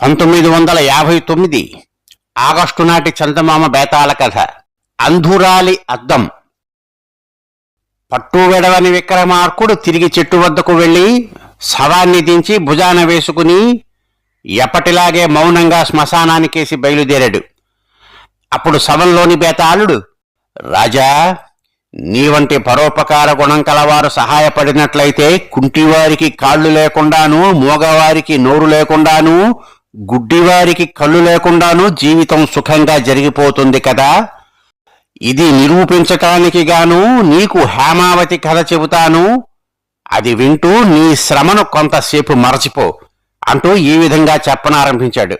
పంతొమ్మిది వందల యాభై తొమ్మిది ఆగస్టు నాటి చందమామ బేతాల కథ అంధురాలి అద్దం. పట్టు వెడవని విక్రమార్కుడు తిరిగి చెట్టు వద్దకు వెళ్ళి శవాన్ని దించి భుజాన వేసుకుని ఎప్పటిలాగే మౌనంగా శ్మశానానికేసి బయలుదేరాడు. అప్పుడు శవంలోని బేతాళుడు రాజా నీ వంటి పరోపకార గుణం కలవారు సహాయపడినట్లయితే కుంటివారికి కాళ్ళు లేకుండాను మూగవారికి నోరు లేకుండాను గుడ్డివారికి కళ్ళు లేకుండాను జీవితం సుఖంగా జరిగిపోతుంది కదా. ఇది నిరూపించటానికి గాను నీకు హేమావతి కథ చెబుతాను. అది వింటూ నీ శ్రమను కొంతసేపు మరచిపో అంటూ ఈ విధంగా చెప్పనారంభించాడు.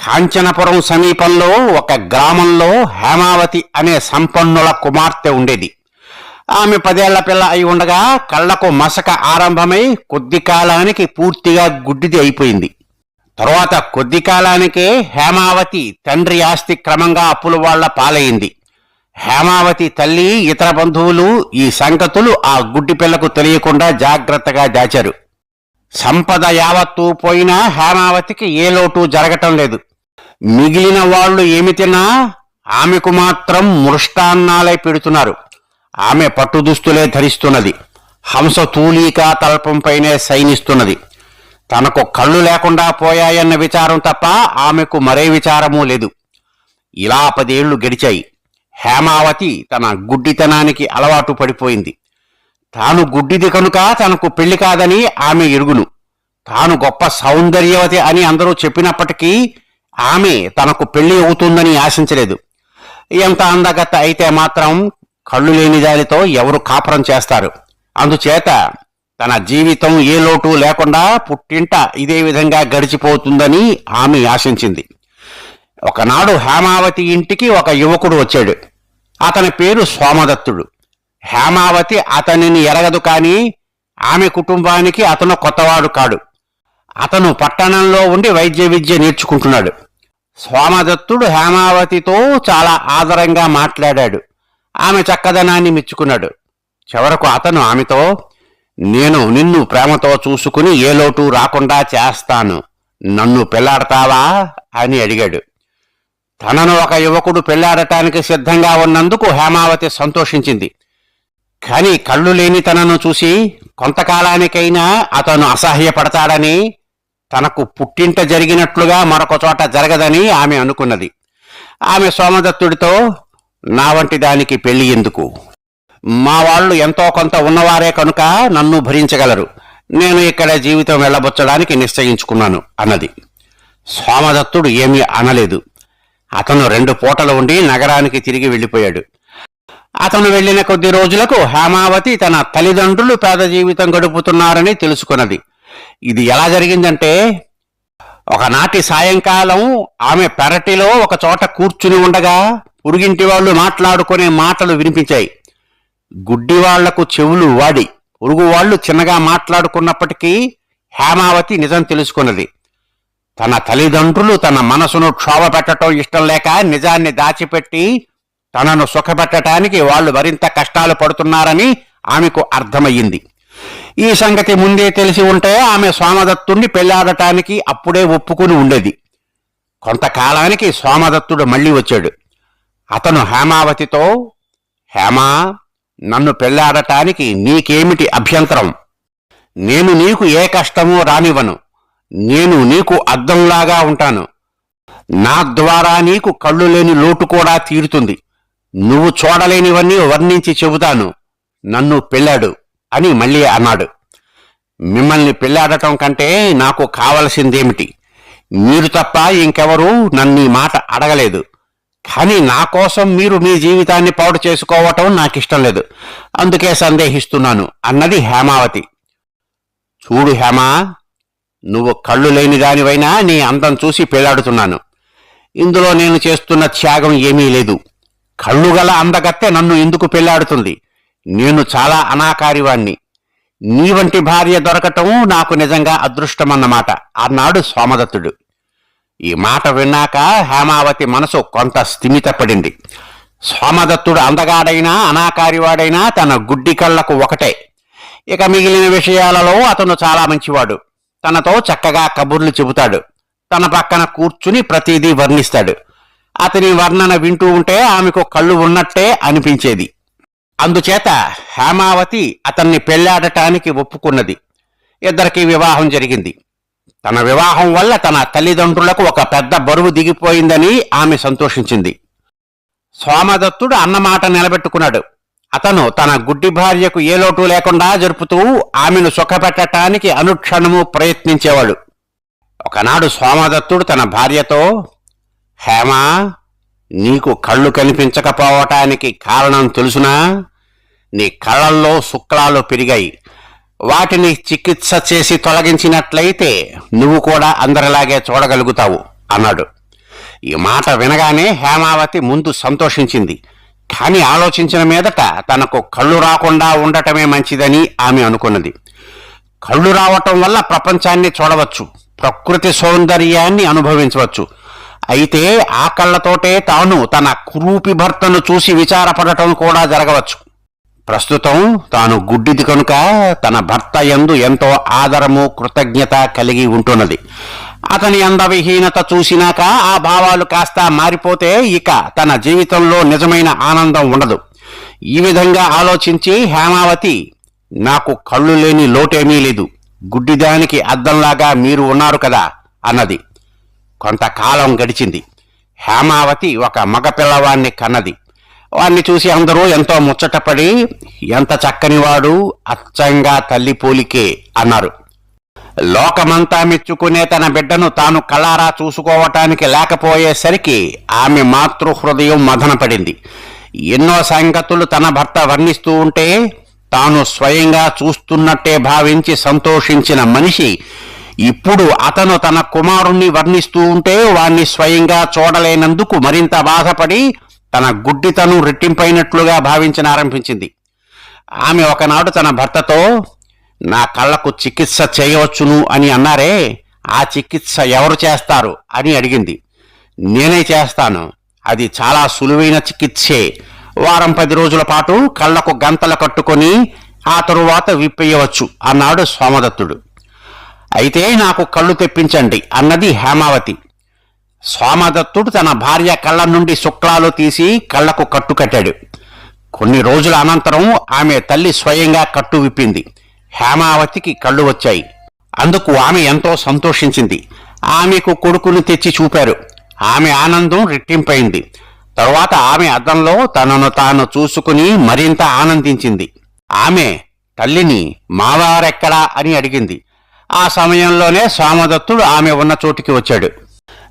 కాంచనపురం సమీపంలో ఒక గ్రామంలో హేమావతి అనే సంపన్నుల కుమార్తె ఉండేది. ఆమె పదేళ్ళ పిల్ల అయి ఉండగా కళ్ళకు మసక ఆరంభమై కొద్ది కాలానికి పూర్తిగా గుడ్డిది అయిపోయింది. తరువాత కొద్ది కాలానికే హేమావతి తండ్రి ఆస్తి క్రమంగా అప్పుల వాళ్ళ పాలైంది. హేమావతి తల్లి ఇతర బంధువులు ఈ సంగతులు ఆ గుడ్డి పిల్లకు తెలియకుండా జాగ్రత్తగా దాచారు. సంపద యావత్తూ పోయినా హేమావతికి ఏ లోటు జరగటం లేదు. మిగిలిన వాళ్ళు ఏమి తిన్నా ఆమెకు మాత్రం మృష్టాన్నాలై పెడుతున్నారు. ఆమె పట్టు దుస్తులే ధరిస్తున్నది. హంస తూలీకా తల్పంపైనే సైనిస్తున్నది. తనకు కళ్ళు లేకుండా పోయాయన్న విచారం తప్ప ఆమెకు మరే విచారమూ లేదు. ఇలా పదేళ్ళు గడిచాయి. హేమావతి తన గుడ్డితనానికి అలవాటు పడిపోయింది. తాను గుడ్డిది కనుక తనకు పెళ్ళి కాదని ఆమె ఎరుగును తాను గొప్ప సౌందర్యవతి అని అందరూ చెప్పినప్పటికీ ఆమె తనకు పెళ్ళి అవుతుందని ఆశించలేదు. ఎంత అందగత్త అయితే మాత్రం కళ్ళు లేని దానితో ఎవరు కాపురం చేస్తారు? అందుచేత తన జీవితం ఏ లోటు లేకుండా పుట్టింట ఇదే విధంగా గడిచిపోతుందని ఆమె ఆశించింది. ఒకనాడు హేమావతి ఇంటికి ఒక యువకుడు వచ్చాడు. అతని పేరు సోమదత్తుడు. హేమావతి అతనిని ఎరగదు కానీ ఆమె కుటుంబానికి అతను కొత్తవాడు కాడు. అతను పట్టణంలో ఉండి వైద్య విద్య నేర్చుకుంటున్నాడు. సోమదత్తుడు హేమావతితో చాలా ఆదరంగా మాట్లాడాడు. ఆమె చక్కదనాన్ని మెచ్చుకున్నాడు. చివరకు అతను ఆమెతో నేను నిన్ను ప్రేమతో చూసుకుని ఏ లోటు రాకుండా చేస్తాను. నన్ను పెళ్ళాడతావా? అని అడిగాడు. తనను ఒక యువకుడు పెళ్ళాడటానికి సిద్ధంగా ఉన్నందుకు హేమావతి సంతోషించింది. కాని కళ్ళు లేని తనను చూసి కొంతకాలానికైనా అతను అసహ్యపడతాడని తనకు పుట్టింట జరిగినట్లుగా మరొక చోట జరగదని ఆమె అనుకున్నది. ఆమె సోమదత్తుడితో నా వంటి దానికి పెళ్ళి ఎందుకు? మా వాళ్ళు ఎంతో కొంత ఉన్నవారే కనుక నన్ను భరించగలరు. నేను ఇక్కడ జీవితం వెళ్ళబుచ్చడానికి నిశ్చయించుకున్నాను అన్నది. సోమదత్తుడు ఏమీ అనలేదు. అతను రెండు పూటలు ఉండి నగరానికి తిరిగి వెళ్ళిపోయాడు. అతను వెళ్ళిన కొద్ది రోజులకు హేమావతి తన తల్లిదండ్రులు పేద జీవితం గడుపుతున్నారని తెలుసుకున్నది. ఇది ఎలా జరిగిందంటే ఒకనాటి సాయంకాలం ఆమె పెరటిలో ఒక చోట కూర్చుని ఉండగా పురుగింటి వాళ్ళు మాట్లాడుకునే మాటలు వినిపించాయి. గుడ్డివాళ్ళకు చెవులు వాడి పొరుగు వాళ్ళు చిన్నగా మాట్లాడుకున్నప్పటికీ హేమావతి నిజం తెలుసుకున్నది. తన తల్లిదండ్రులు తన మనసును క్షోభ పెట్టడం ఇష్టం లేక నిజాన్ని దాచిపెట్టి తనను సుఖపెట్టడానికి వాళ్ళు మరింత కష్టాలు పడుతున్నారని ఆమెకు అర్థమయ్యింది. ఈ సంగతి ముందే తెలిసి ఉంటే ఆమె సోమదత్తుణ్ణి పెళ్ళాడటానికి అప్పుడే ఒప్పుకుని ఉండేది. కొంతకాలానికి సోమదత్తుడు మళ్ళీ వచ్చాడు. అతను హేమావతితో హేమా నన్ను పెళ్ళాడటానికి నీకేమిటి అభ్యంతరం? నేను నీకు ఏ కష్టమూ రానివ్వను. నేను నీకు అద్దంలాగా ఉంటాను. నా ద్వారా నీకు కళ్ళు లేని లోటు కూడా తీరుతుంది. నువ్వు చూడలేనివన్నీ వర్ణించి చెబుతాను. నన్ను పెళ్ళాడు అని మళ్ళీ అన్నాడు. మిమ్మల్ని పెళ్ళాడటం కంటే నాకు కావలసిందేమిటి? మీరు తప్ప ఇంకెవరూ నన్ను మాట అడగలేదు. కానీ నా కోసం మీరు మీ జీవితాన్ని పాడు చేసుకోవటం నాకిష్టం లేదు. అందుకే సందేహిస్తున్నాను. అన్నది హేమావతి. చూడు హేమా నువ్వు కళ్ళు లేని దానివైనా నీ అందం చూసి పెళ్ళాడుతున్నాను. ఇందులో నేను చేస్తున్న త్యాగం ఏమీ లేదు. కళ్ళు గల అందగత్తె నన్ను ఎందుకు పెళ్ళాడుతుంది? నేను చాలా అనాకారివాణ్ణి. నీ వంటి భార్య దొరకటం నాకు నిజంగా అదృష్టమన్నమాట. అన్నాడు సోమదత్తుడు. ఈ మాట విన్నాక హేమావతి మనసు కొంత స్థిమితపడింది సోమదత్తుడు అందగాడైనా అనాకారివాడైనా తన గుడ్డి కళ్ళకు ఒకటే. ఇక మిగిలిన విషయాలలో అతను చాలా మంచివాడు. తనతో చక్కగా కబుర్లు చెబుతాడు. తన పక్కన కూర్చుని ప్రతిదీ వర్ణిస్తాడు. అతని వర్ణన వింటూ ఉంటే ఆమెకు కళ్ళు ఉన్నట్టే అనిపించేది. అందుచేత హేమావతి అతన్ని పెళ్ళాడటానికి ఒప్పుకున్నది. ఇద్దరికి వివాహం జరిగింది. తన వివాహం వల్ల తన తల్లిదండ్రులకు ఒక పెద్ద బరువు దిగిపోయిందని ఆమె సంతోషించింది. సోమదత్తుడు అన్నమాట నిలబెట్టుకున్నాడు. అతను తన గుడ్డి భార్యకు ఏ లోటు లేకుండా జరుపుతూ ఆమెను సుఖపెట్టడానికి అనుక్షణము ప్రయత్నించేవాడు. ఒకనాడు సోమదత్తుడు తన భార్యతో హేమా నీకు కళ్ళు కనిపించకపోవటానికి కారణం తెలుసునా? నీ కళ్ళల్లో శుక్లాలు పెరిగాయి. వాటిని చికిత్స చేసి తొలగించినట్లయితే నువ్వు కూడా అందరిలాగే చూడగలుగుతావు అన్నాడు. ఈ మాట వినగానే హేమావతి ముందు సంతోషించింది. కానీ ఆలోచించిన మీదట తనకు కళ్ళు రాకుండా ఉండటమే మంచిదని ఆమె అనుకున్నది. కళ్ళు రావటం వల్ల ప్రపంచాన్ని చూడవచ్చు ప్రకృతి సౌందర్యాన్ని అనుభవించవచ్చు. అయితే ఆ కళ్ళతోటే తాను తన కురూపి భర్తను చూసి విచారపడటం కూడా జరగవచ్చు. ప్రస్తుతం తాను గుడ్డిది కనుక తన భర్త ఎందు ఎంతో ఆదరము కృతజ్ఞత కలిగి ఉంటున్నది. అతని అందవిహీనత చూసినాక ఆ భావాలు కాస్త మారిపోతే ఇక తన జీవితంలో నిజమైన ఆనందం ఉండదు. ఈ విధంగా ఆలోచించి హేమావతి నాకు కళ్ళు లేని లోటేమీ లేదు. గుడ్డిదానికి అద్దంలాగా మీరు ఉన్నారు కదా అన్నది. కొంతకాలం గడిచింది. హేమావతి ఒక మగపిల్లవాణ్ణి కన్నది. వాడిని చూసి అందరూ ఎంతో ముచ్చటపడి ఎంత చక్కనివాడు అచ్చంగా తల్లి పోలికే అన్నారు. లోకమంతా మెచ్చుకునే తన బిడ్డను తాను కళారా చూసుకోవటానికి లేకపోయేసరికి ఆమె మాతృహృదయం మదనపడింది. ఎన్నో సంగతులు తన భర్త వర్ణిస్తూ ఉంటే తాను స్వయంగా చూస్తున్నట్టే భావించి సంతోషించిన మనిషి ఇప్పుడు అతను తన కుమారుణ్ణి వర్ణిస్తూ ఉంటే వాణ్ణి స్వయంగా చూడలేనందుకు మరింత బాధపడి తన గుడ్డితను రెట్టింపైనట్లుగా భావించనారంభించింది ఆమె ఒకనాడు తన భర్తతో నా కళ్ళకు చికిత్స చేయవచ్చును అని అన్నారే ఆ చికిత్స ఎవరు చేస్తారు? అని అడిగింది. నేనే చేస్తాను. అది చాలా సులువైన చికిత్సే. వారం పది రోజుల పాటు కళ్ళకు గంతలు కట్టుకొని ఆ తరువాత విప్పేయవచ్చు అన్నాడు సోమదత్తుడు. అయితే నాకు కళ్ళు తెప్పించండి అన్నది హేమావతి. సోమదత్తుడు తన భార్య కళ్ళ నుండి శుక్లాలు తీసి కళ్ళకు కట్టు కట్టాడు. కొన్ని రోజుల అనంతరం ఆమె తల్లి స్వయంగా కట్టు విప్పింది. హేమావతికి కళ్ళు వచ్చాయి. అందుకు ఆమె ఎంతో సంతోషించింది. ఆమెకు కొడుకును తెచ్చి చూపారు. ఆమె ఆనందం రెట్టింపైంది. తరువాత ఆమె అద్దంలో తనను తాను చూసుకుని మరింత ఆనందించింది. ఆమె తల్లిని మావారెక్కడా? అని అడిగింది. ఆ సమయంలోనే సోమదత్తుడు ఆమె ఉన్న చోటికి వచ్చాడు.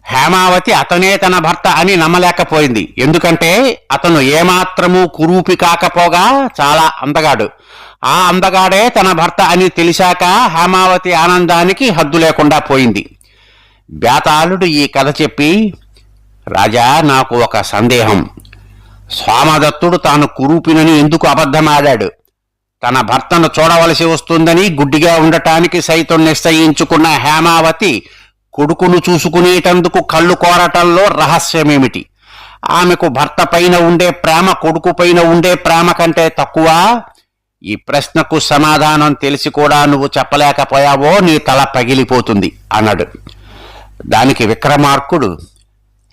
హేమావతి అతనే తన భర్త అని నమ్మలేకపోయింది. ఎందుకంటే అతను ఏమాత్రము కురూపి కాకపోగా చాలా అందగాడు. ఆ అందగాడే తన భర్త అని తెలిసాక హేమావతి ఆనందానికి హద్దు లేకుండా పోయింది. బేతాళుడు ఈ కథ చెప్పి రాజా నాకు ఒక సందేహం. సోమదత్తుడు తాను కురూపినని ఎందుకు అబద్ధమాడాడు? తన భర్తను చూడవలసి వస్తుందని గుడ్డిగా ఉండటానికి సైతం నిశ్చయించుకున్న హేమావతి కొడుకును చూసుకునేటందుకు కళ్ళు కోరటంలో రహస్యమేమిటి? ఆమెకు భర్త పైన ఉండే ప్రేమ కొడుకు పైన ఉండే ప్రేమ కంటే తక్కువ? ఈ ప్రశ్నకు సమాధానం తెలిసి కూడా నువ్వు చెప్పలేకపోయావో నీ తల పగిలిపోతుంది అన్నాడు. దానికి విక్రమార్కుడు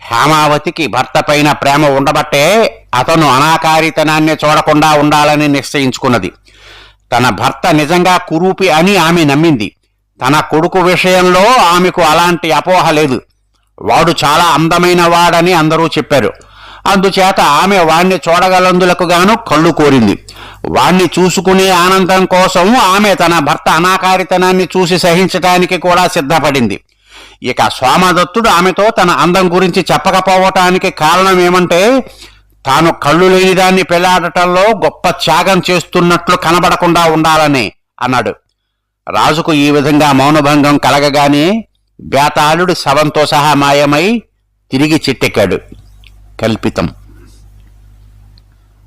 హేమావతికి భర్త పైన ప్రేమ ఉండబట్టే అతను అనాకారితనాన్ని చూడకుండా ఉండాలని నిశ్చయించుకున్నది. తన భర్త నిజంగా కురూపి అని ఆమె నమ్మింది. తన కొడుకు విషయంలో ఆమెకు అలాంటి అపోహ లేదు. వాడు చాలా అందమైన వాడని అందరూ చెప్పారు. అందుచేత ఆమె వాణ్ణి చూడగలందులకు గాను కళ్ళు కోరింది. వాణ్ణి చూసుకునే ఆనందం కోసం ఆమె తన భర్త అనాకారితనాన్ని చూసి సహించటానికి కూడా సిద్ధపడింది. ఇక సోమదత్తుడు ఆమెతో తన అందం గురించి చెప్పకపోవటానికి కారణం ఏమంటే తాను కళ్ళు లేని దాన్ని పెళ్ళాడటంలో గొప్ప త్యాగం చేస్తున్నట్లు కనబడకుండా ఉండాలని అన్నాడు. రాజుకు ఈ విధంగా మౌనభంగం కలగగానే బేతాళుడు శవంతో సహా మాయమై తిరిగి చిట్టెక్కాడు. కల్పితం.